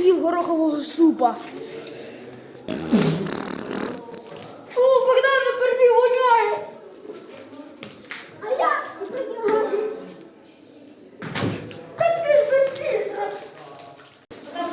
їв горохового супа. О, Богдан, не ну перебій, воняє. А я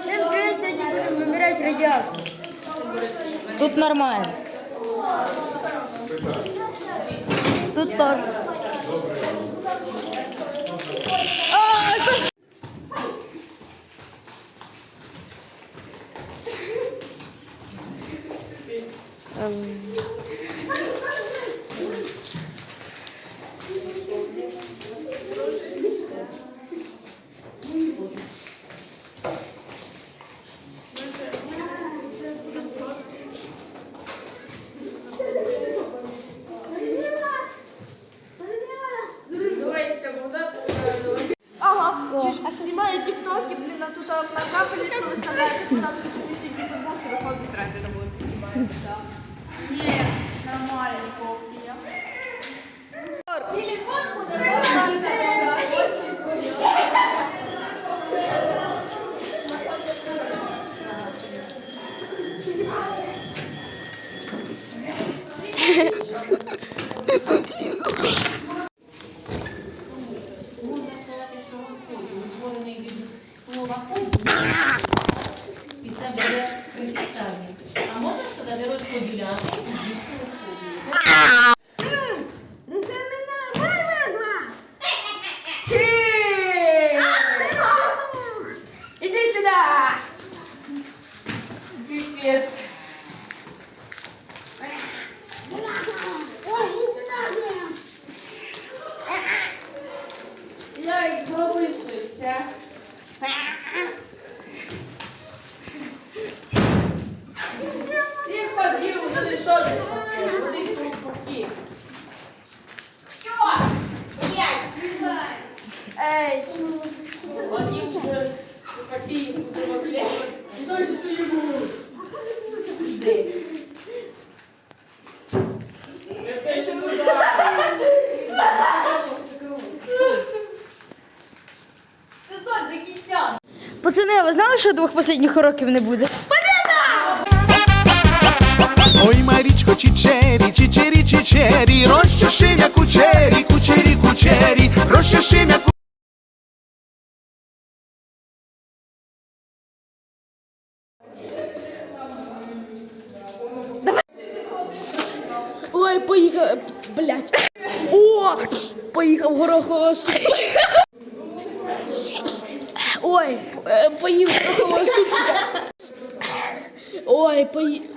Всем привет, сьогодні будемо вибирати радіацію. Тут нормально. Тут тоже. Ага, Чуєш, а знімає тіктоки, блін, а тут на Иди сюда! Теперь. Пацани, ви знали, що двох останніх уроків не буде? Ой, Марічко, чічері, Чичері, чічері, розчешив як кучері, кучері, кучері, розчешив як Ой, поїхав, блядь. О, поїхав горохово Ой, е, поїхав горохово сучка. Ой, поїхав.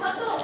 아, 또.